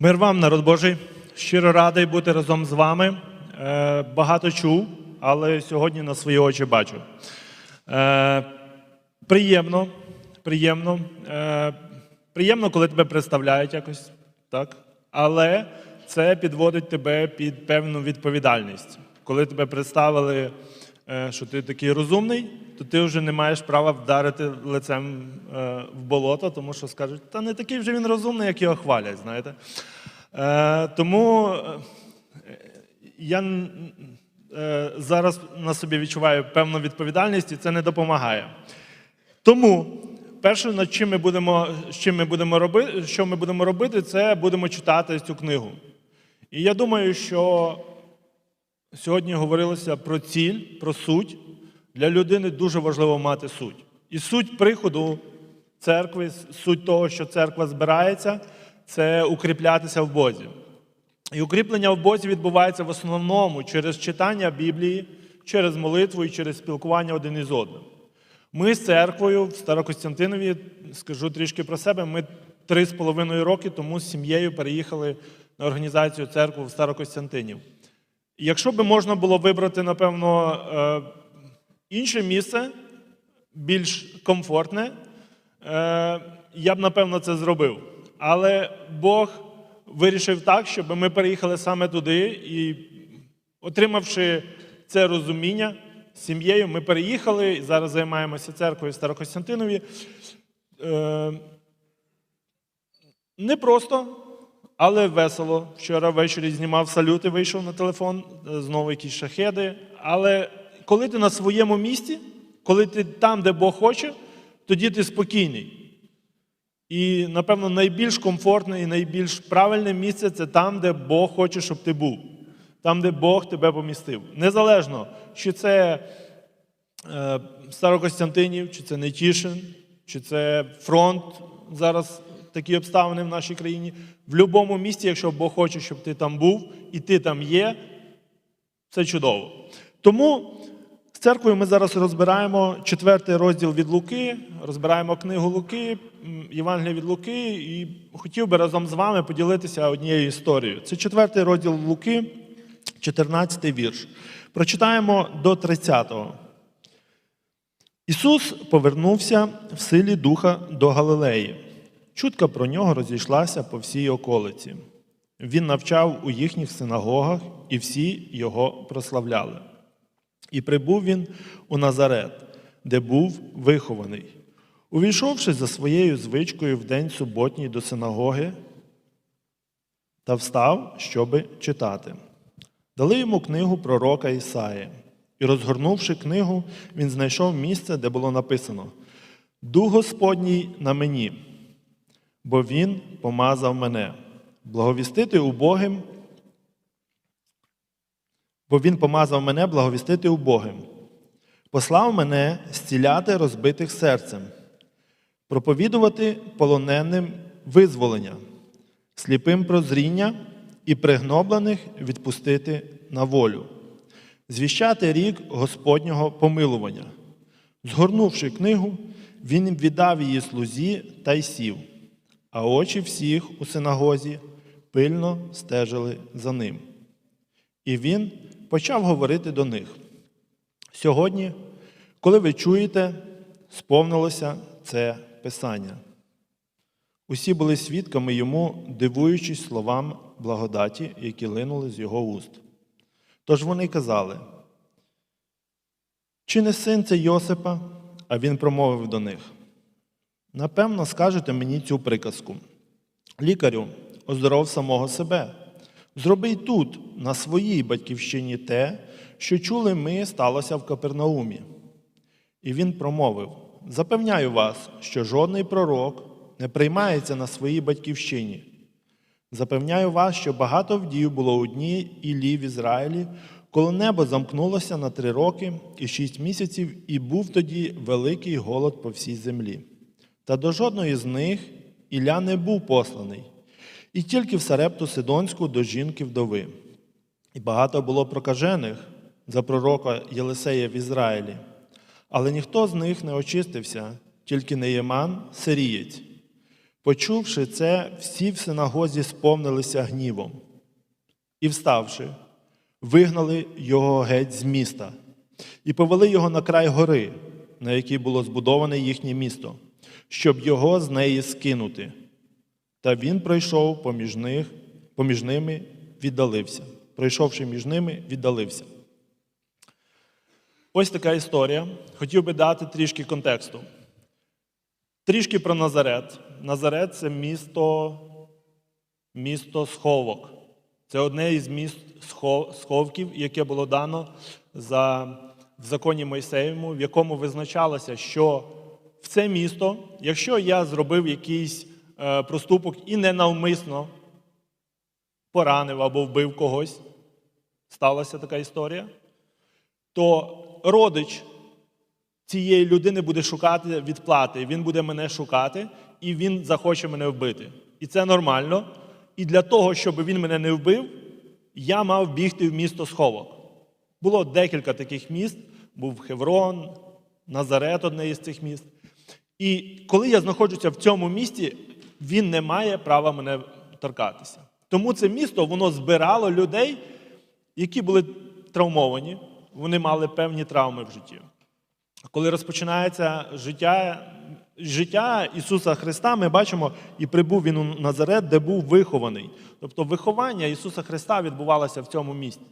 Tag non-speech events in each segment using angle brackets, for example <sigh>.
Мир вам, народ Божий. Щиро радий бути разом з вами. Е, Багато чув, але сьогодні на свої очі бачу. Е, Приємно, приємно. Е, Приємно, коли тебе представляють якось, так? Але це підводить тебе під певну відповідальність. Коли тебе представили, е, що ти такий розумний, то ти вже не маєш права вдарити лицем е, в болото, тому що скажуть, та не такий вже він розумний, як його хвалять, знаєте. Е, Тому е, я е, зараз на собі відчуваю певну відповідальність, і це не допомагає. Тому перше, над чим ми будемо, чим ми будемо робити, що ми будемо робити, це будемо читати цю книгу. І я думаю, що сьогодні говорилося про ціль, про суть. Для людини дуже важливо мати суть. І суть приходу церкви, суть того, що церква збирається, це укріплятися в Бозі. І укріплення в Бозі відбувається в основному через читання Біблії, через молитву і через спілкування один із одним. Ми з церквою в Старокостянтинові, скажу трішки про себе, ми три з половиною роки тому з сім'єю переїхали на організацію церкви в Старокостянтинів. Якщо би можна було вибрати, напевно, е, інше місце, більш комфортне, е, я б, напевно, це зробив. Але Бог вирішив так, щоб ми переїхали саме туди і, отримавши це розуміння з сім'єю, ми переїхали і зараз займаємося церквою Старокостянтинові. Е, Не просто, але весело. Вчора ввечері знімав салюти, вийшов на телефон, е, знову якісь шахеди. Але коли ти на своєму місці, коли ти там, де Бог хоче, тоді ти спокійний. І, напевно, найбільш комфортне і найбільш правильне місце це там, де Бог хоче, щоб ти був. Там, де Бог тебе помістив. Незалежно, чи це е, Старокостянтинів, чи це Нетішин, чи це фронт зараз такі обставини в нашій країні. В будь-якому місці, якщо Бог хоче, щоб ти там був, і ти там є, це чудово. Тому з церквою ми зараз розбираємо четвертий розділ від Луки, розбираємо книгу Луки, Євангелія від Луки, і хотів би разом з вами поділитися однією історією. Це четвертий розділ Луки, 14 вірш. Прочитаємо до 30-го. Ісус повернувся в силі Духа до Галилеї. Чутка про нього розійшлася по всій околиці. Він навчав у їхніх синагогах, і всі його прославляли. І прибув він у Назарет, де був вихований. Увійшовши за своєю звичкою в день суботній до синагоги, та встав, щоби читати. Дали йому книгу пророка Ісаї. І, розгорнувши книгу, він знайшов місце, де було написано: Дух Господній на мені, бо Він помазав мене, благовістити убогим, бо Він помазав мене благовістити убогим, послав мене зціляти розбитих серцем, проповідувати полоненим визволення, сліпим прозріння і пригноблених відпустити на волю, звіщати рік Господнього помилування. Згорнувши книгу, він віддав її слузі та й сів, а очі всіх у синагозі пильно стежили за ним. І він почав говорити до них. Сьогодні, коли ви чуєте, сповнилося це Писання. Усі були свідками йому, дивуючись словам благодаті, які линули з його уст. Тож вони казали, чи не син це Йосипа? А він промовив до них. Напевно, скажете мені цю приказку. Лікарю, оздоров самого себе. Зроби й тут, на своїй батьківщині, те, що чули ми, сталося в Капернаумі. І він промовив: Запевняю вас, що жодний пророк не приймається на своїй батьківщині. Запевняю вас, що багато вдів було у дні Іллі в Ізраїлі, коли небо замкнулося на три роки і шість місяців, і був тоді великий голод по всій землі. Та до жодної з них Ілля не був посланий, і тільки в Сарепту Сидонську до жінки вдови. І багато було прокажених за пророка Єлисея в Ізраїлі, але ніхто з них не очистився, тільки Неєман, сирієць. Почувши це, всі в синагозі сповнилися гнівом. І, вставши, вигнали його геть з міста і повели його на край гори, на якій було збудоване їхнє місто, щоб його з неї скинути. Та він пройшов поміж них, поміж ними, віддалився. Пройшовши між ними, віддалився. Ось така історія. Хотів би дати трішки контексту. Трішки про Назарет. Назарет це місто, місто сховок. Це одне із міст сховків, яке було дано за, в законі Мойсеєвому, в якому визначалося, що в це місто, якщо я зробив якийсь проступок і ненавмисно поранив або вбив когось, сталася така історія, то родич цієї людини буде шукати відплати. Він буде мене шукати, і він захоче мене вбити. І це нормально. І для того, щоб він мене не вбив, я мав бігти в місто сховок. Було декілька таких міст: був Хеврон, Назарет, одне із цих міст. І коли я знаходжуся в цьому місті, він не має права мене торкатися. Тому це місто воно збирало людей, які були травмовані, вони мали певні травми в житті. Коли розпочинається життя, життя Ісуса Христа, ми бачимо, і прибув Він у Назарет, де був вихований. Тобто виховання Ісуса Христа відбувалося в цьому місті.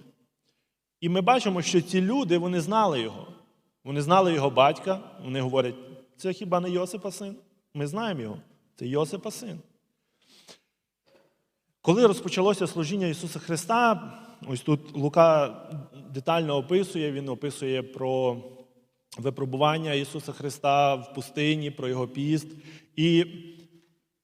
І ми бачимо, що ці люди вони знали його. Вони знали його батька. Вони говорять, це хіба не Йосипа син? Ми знаємо його. Це Йосипа син. Коли розпочалося служіння Ісуса Христа, ось тут Лука детально описує, він описує про випробування Ісуса Христа в пустині, про Його піст. І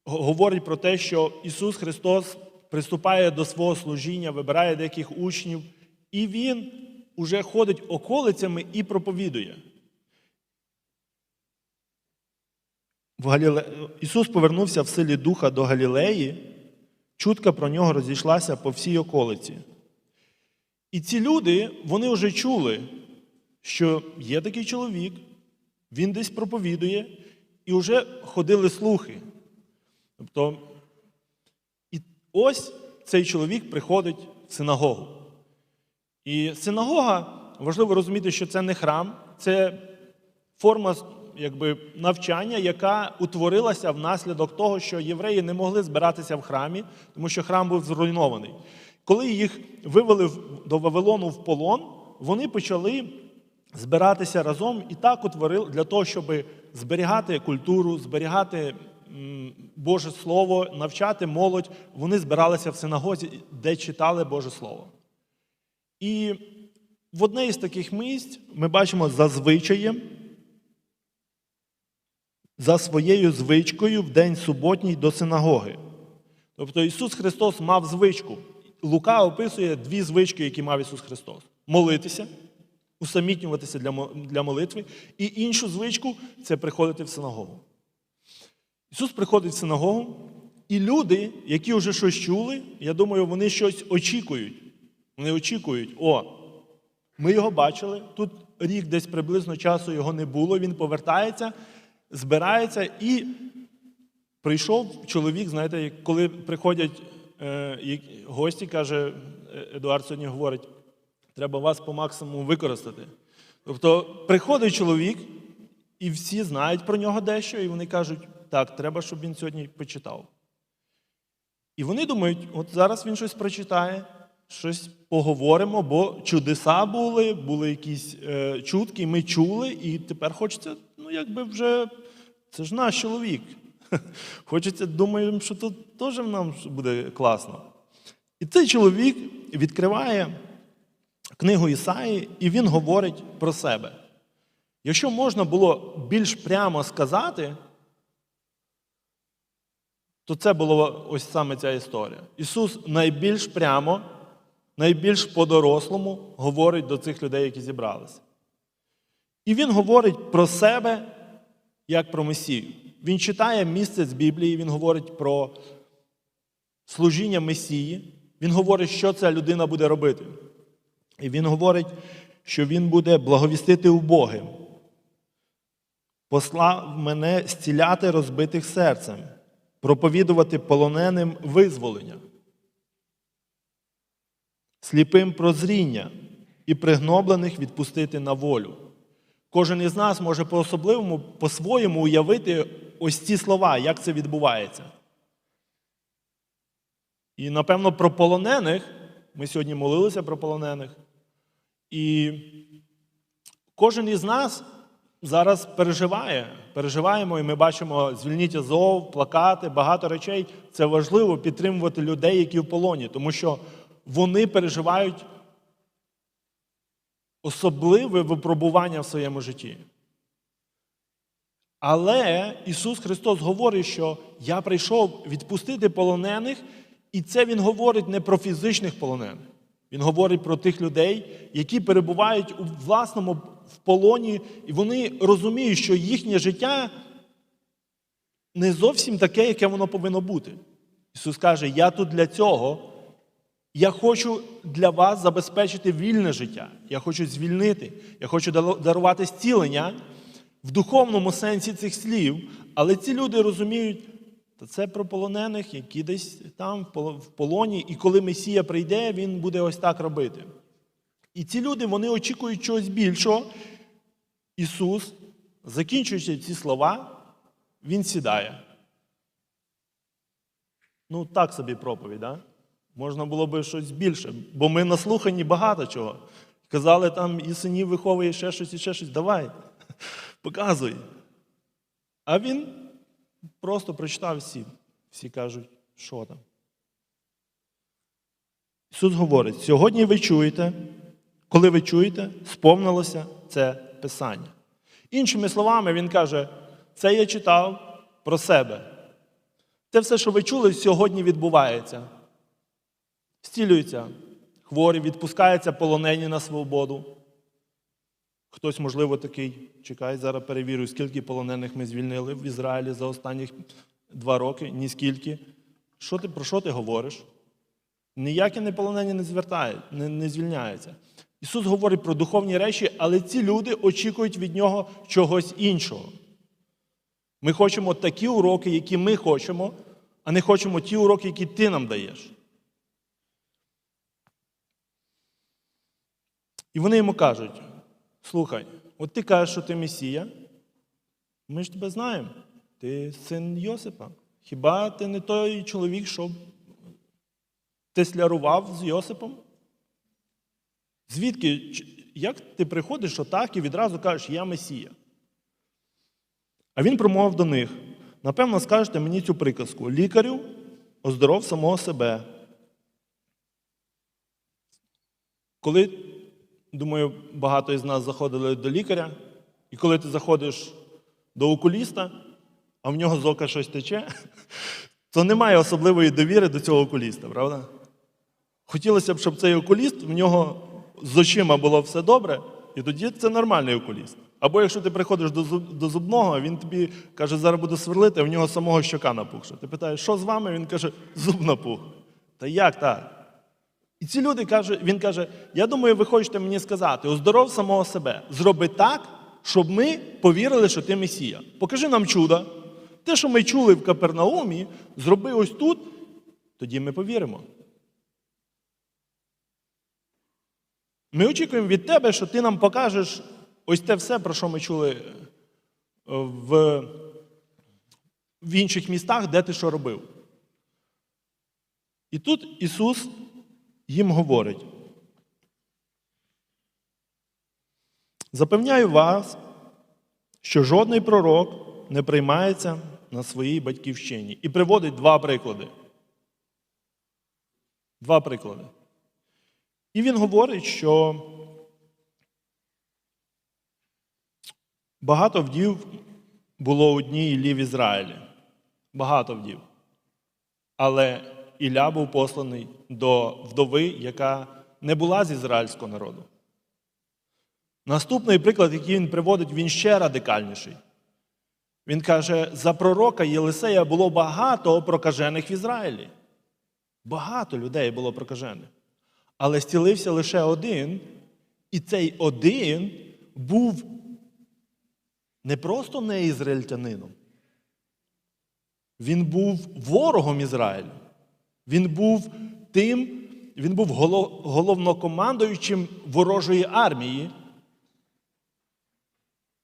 говорить про те, що Ісус Христос приступає до свого служіння, вибирає деяких учнів, і Він уже ходить околицями і проповідує. В Галіле... Ісус повернувся в силі Духа до Галілеї, чутка про нього розійшлася по всій околиці. І ці люди, вони вже чули, що є такий чоловік, він десь проповідує, і вже ходили слухи. Тобто, і ось цей чоловік приходить в синагогу. І синагога, важливо розуміти, що це не храм, це форма якби, навчання, яка утворилася внаслідок того, що євреї не могли збиратися в храмі, тому що храм був зруйнований. Коли їх вивели до Вавилону в полон, вони почали збиратися разом і так утворили для того, щоб зберігати культуру, зберігати Боже Слово, навчати молодь. Вони збиралися в синагозі, де читали Боже Слово. І в одне із таких місць ми бачимо за звичаєм, за своєю звичкою в день суботній до синагоги. Тобто Ісус Христос мав звичку. Лука описує дві звички, які мав Ісус Христос: молитися, усамітнюватися для молитви, і іншу звичку це приходити в синагогу. Ісус приходить в синагогу, і люди, які вже щось чули, я думаю, вони щось очікують. Вони очікують, о, ми його бачили, тут рік десь приблизно часу його не було, він повертається, збирається і прийшов чоловік, знаєте, коли приходять е, гості, каже е, Едуард сьогодні говорить, треба вас по максимуму використати. Тобто приходить чоловік, і всі знають про нього дещо, і вони кажуть, так, треба, щоб він сьогодні почитав. І вони думають, от зараз він щось прочитає, щось поговоримо, бо чудеса були, були якісь е, чутки, ми чули, і тепер хочеться, ну якби вже це ж наш чоловік. <laughs> Хочеться, думаємо, що тут теж нам буде класно. І цей чоловік відкриває книгу Ісаї, і він говорить про себе. Якщо можна було більш прямо сказати, то це була ось саме ця історія. Ісус найбільш прямо, найбільш по-дорослому говорить до цих людей, які зібралися. І Він говорить про себе як про Месію. Він читає місце з Біблії, він говорить про служіння Месії, він говорить, що ця людина буде робити. І він говорить, що він буде благовістити убогим, послав мене зціляти розбитих серцем, проповідувати полоненим визволення, сліпим прозріння і пригноблених відпустити на волю. Кожен із нас може по-особливому, по-своєму уявити ось ці слова, як це відбувається. І, напевно, про полонених, ми сьогодні молилися про полонених, і кожен із нас зараз переживає. Переживаємо, і ми бачимо звільніть Азов, плакати, багато речей. Це важливо підтримувати людей, які в полоні, тому що вони переживають особливе випробування в своєму житті. Але Ісус Христос говорить, що я прийшов відпустити полонених, і це Він говорить не про фізичних полонених. Він говорить про тих людей, які перебувають у власному в полоні, і вони розуміють, що їхнє життя не зовсім таке, яке воно повинно бути. Ісус каже: Я тут для цього. Я хочу для вас забезпечити вільне життя. Я хочу звільнити, я хочу дарувати зцілення в духовному сенсі цих слів, але ці люди розуміють, то це про полонених, які десь там в полоні, і коли Месія прийде, він буде ось так робити. І ці люди вони очікують чогось більшого. Ісус, закінчуючи ці слова, Він сідає. Ну, так собі проповідь, да? Можна було би щось більше, бо ми наслухані багато чого. Казали, там і синів виховує ще щось, і ще щось. Давай, <laughs> показуй. А він просто прочитав всі. Всі кажуть, що там. Ісус говорить: сьогодні ви чуєте, коли ви чуєте, сповнилося це Писання. Іншими словами, Він каже, це я читав про себе. Те все, що ви чули, сьогодні відбувається. Зцілюються хворі, відпускаються полонені на свободу. Хтось, можливо, такий, чекай, зараз перевірю, скільки полонених ми звільнили в Ізраїлі за останні два роки, ні скільки. Що ти, Про що ти говориш? Ніякі не полонені не звертають, не, не звільняються. Ісус говорить про духовні речі, але ці люди очікують від Нього чогось іншого. Ми хочемо такі уроки, які ми хочемо, а не хочемо ті уроки, які ти нам даєш. І вони йому кажуть: слухай, от ти кажеш, що ти Месія, ми ж тебе знаємо, ти син Йосипа. Хіба ти не той чоловік, що теслярував з Йосипом? Звідки, як ти приходиш отак і відразу кажеш, я Месія? А він промовив до них: напевно, скажете мені цю приказку: лікарю, оздоров самого себе. Коли Думаю, багато із нас заходили до лікаря, і коли ти заходиш до окуліста, а в нього з ока щось тече, <laughs> то немає особливої довіри до цього окуліста, правда? Хотілося б, щоб цей окуліст, в нього з очима було все добре, і тоді це нормальний окуліст. Або якщо ти приходиш до зубного, він тобі каже, зараз буду сверлити, а в нього самого щока напухша. Ти питаєш, що з вами? Він каже, зуб напух. Та як так? І ці люди кажуть, він каже: я думаю, ви хочете мені сказати, оздоров самого себе, зроби так, щоб ми повірили, що ти Месія. Покажи нам чудо. Те, що ми чули в Капернаумі, зроби ось тут, тоді ми повіримо. Ми очікуємо від тебе, що ти нам покажеш ось те все, про що ми чули е, в, в інших містах, де ти що робив. І тут Ісус їм говорить. Запевняю вас, що жодний пророк не приймається на своїй батьківщині. І приводить два приклади. Два приклади. І він говорить, що багато вдів було у дні в Ізраїлі. Багато вдів. Але Ілля був посланий до вдови, яка не була з ізраїльського народу. Наступний приклад, який він приводить, він ще радикальніший. Він каже: за пророка Єлисея було багато прокажених в Ізраїлі. Багато людей було прокажених. Але зцілився лише один, і цей один був не просто не ізраїльтянином, Він був ворогом Ізраїлю. Він був тим, він був головнокомандуючим ворожої армії.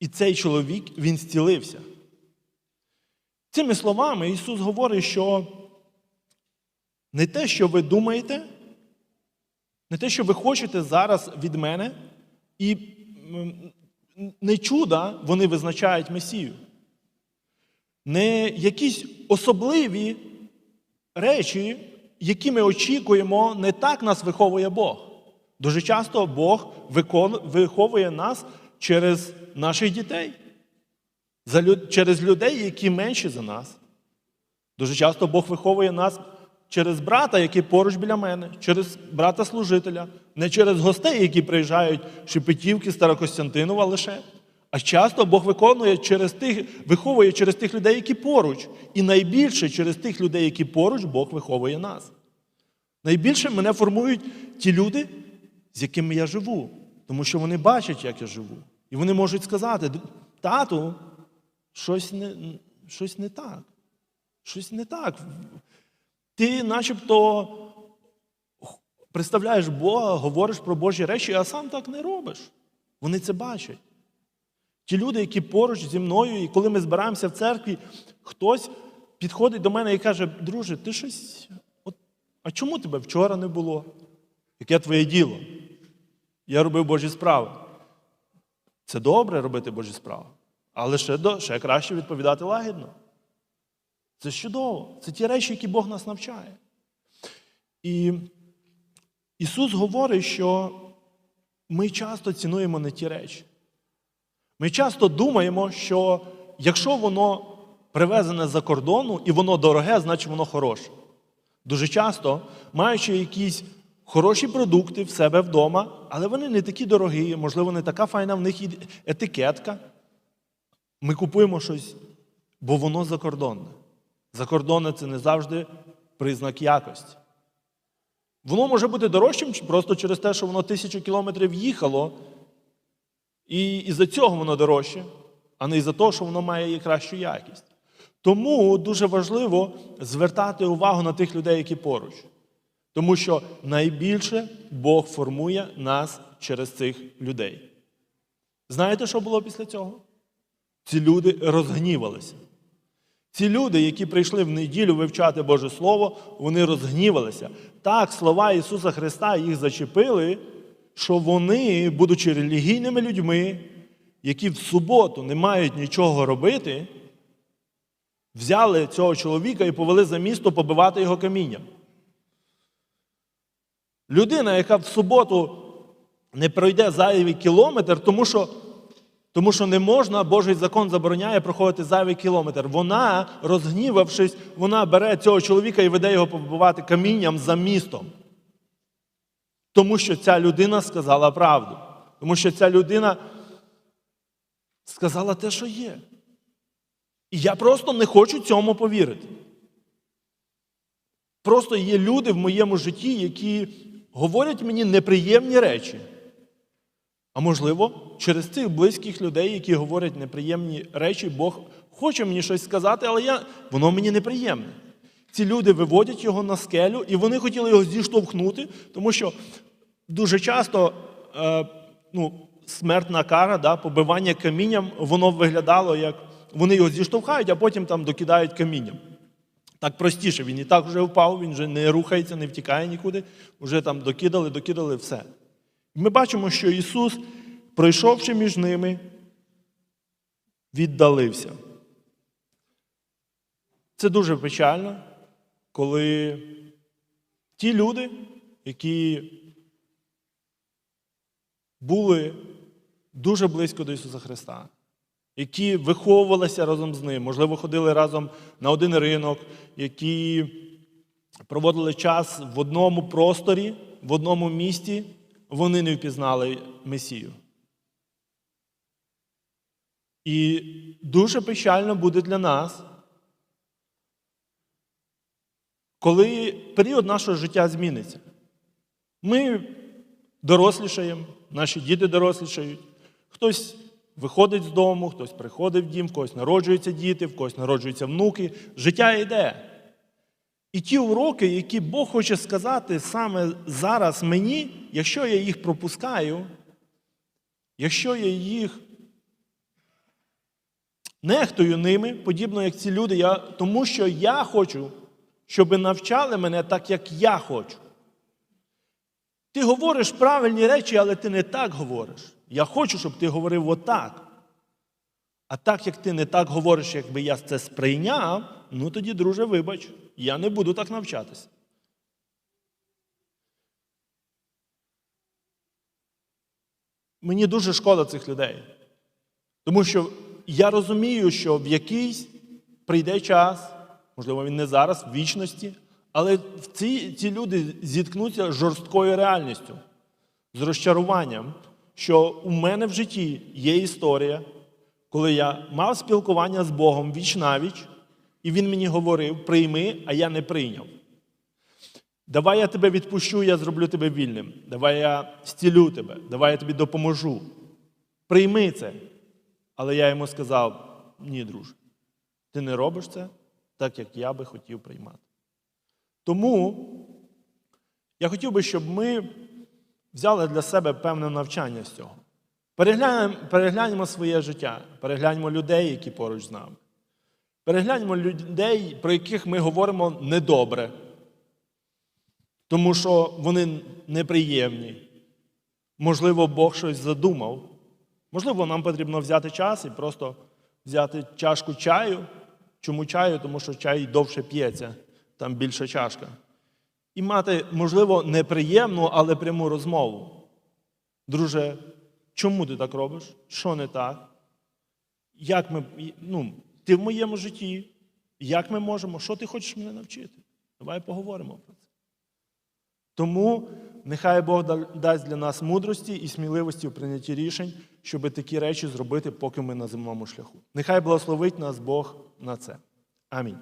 І цей чоловік він зцілився. Цими словами Ісус говорить, що не те, що ви думаєте, не те, що ви хочете зараз від мене, і не чуда вони визначають Месію. Не якісь особливі речі, які ми очікуємо, не так нас виховує Бог. Дуже часто Бог виховує нас через наших дітей, через людей, які менші за нас. Дуже часто Бог виховує нас через брата, який поруч біля мене, через брата-служителя, не через гостей, які приїжджають Шепетівки, Старокостянтинова лише. А часто Бог виконує через тих, виховує через тих людей, які поруч. І найбільше через тих людей, які поруч, Бог виховує нас. Найбільше мене формують ті люди, з якими я живу, тому що вони бачать, як я живу. І вони можуть сказати: тату, щось не, щось не так. Щось не так. Ти начебто представляєш Бога, говориш про Божі речі, а сам так не робиш. Вони це бачать. Ті люди, які поруч зі мною, і коли ми збираємося в церкві, хтось підходить до мене і каже: друже, ти щось. От, а чому тебе вчора не було? Яке твоє діло? Я робив Божі справи. Це добре робити Божі справи, але ще, до, ще краще відповідати лагідно. Це чудово. Це ті речі, які Бог нас навчає. І Ісус говорить, що ми часто цінуємо не ті речі. Ми часто думаємо, що якщо воно привезене за кордону і воно дороге, значить воно хороше. Дуже часто, маючи якісь хороші продукти в себе вдома, але вони не такі дорогі, можливо, не така файна в них етикетка. Ми купуємо щось, бо воно закордонне. Закордонне це не завжди признак якості. Воно може бути дорожчим просто через те, що воно тисячу кілометрів їхало, і із-за цього воно дорожче, а не із-за того, що воно має кращу якість. Тому дуже важливо звертати увагу на тих людей, які поруч. Тому що найбільше Бог формує нас через цих людей. Знаєте, що було після цього? Ці люди розгнівалися. Ці люди, які прийшли в неділю вивчати Боже Слово, вони розгнівалися. Так, слова Ісуса Христа їх зачепили, що вони, будучи релігійними людьми, які в суботу не мають нічого робити, взяли цього чоловіка і повели за місто побивати його камінням. Людина, яка в суботу не пройде зайвий кілометр, тому що, тому що не можна, Божий закон забороняє проходити зайвий кілометр. Вона, розгнівавшись, вона бере цього чоловіка і веде його побивати камінням за містом. Тому що ця людина сказала правду. Тому що ця людина сказала те, що є. І я просто не хочу цьому повірити. Просто є люди в моєму житті, які говорять мені неприємні речі. А можливо, через цих близьких людей, які говорять неприємні речі, Бог хоче мені щось сказати, але я, воно мені неприємне. Ці люди виводять його на скелю, і вони хотіли його зіштовхнути, тому що дуже часто е, ну, смертна кара, да, побивання камінням, воно виглядало як вони його зіштовхають, а потім там докидають камінням. Так простіше, він і так вже впав, він вже не рухається, не втікає нікуди, вже там докидали, докидали все. Ми бачимо, що Ісус, пройшовши між ними, віддалився. Це дуже печально, коли ті люди, які були дуже близько до Ісуса Христа, які виховувалися разом з ним, можливо, ходили разом на один ринок, які проводили час в одному просторі, в одному місті, вони не впізнали Месію. І дуже печально буде для нас, коли період нашого життя зміниться. Ми дорослішаємо, наші діти дорослішають, хтось виходить з дому, хтось приходить в дім, в когось народжуються діти, в когось народжуються внуки. Життя йде. І ті уроки, які Бог хоче сказати саме зараз мені, якщо я їх пропускаю, якщо я їх нехтую ними, подібно як ці люди, я, тому що я хочу, щоб навчали мене так, як я хочу. Ти говориш правильні речі, але ти не так говориш. Я хочу, щоб ти говорив отак. А так як ти не так говориш, якби я це сприйняв, ну тоді, друже, вибач, я не буду так навчатися. Мені дуже шкода цих людей. Тому що я розумію, що в якийсь прийде час, можливо, він не зараз, в вічності, але ці, ці люди зіткнуться з жорсткою реальністю, з розчаруванням, що у мене в житті є історія, коли я мав спілкування з Богом віч навіч, і Він мені говорив: прийми, а я не прийняв. Давай я тебе відпущу, я зроблю тебе вільним. Давай я зцілю тебе, давай я тобі допоможу. Прийми це. Але я йому сказав: ні, друже, ти не робиш це так, як я би хотів приймати. Тому я хотів би, щоб ми взяли для себе певне навчання з цього. Переглянемо, переглянемо своє життя, переглянемо людей, які поруч з нами. Переглянемо людей, про яких ми говоримо недобре, тому що вони неприємні. Можливо, Бог щось задумав. Можливо, нам потрібно взяти час і просто взяти чашку чаю. Чому чаю? Тому що чай довше п'ється, там більша чашка. І мати, можливо, неприємну, але пряму розмову. Друже, чому ти так робиш? Що не так? Як ми, ну, ти в моєму житті? Як ми можемо? Що ти хочеш мене навчити? Давай поговоримо про це. Тому нехай Бог дасть для нас мудрості і сміливості в прийнятті рішень, щоб такі речі зробити, поки ми на земному шляху. Нехай благословить нас Бог на це. Амінь.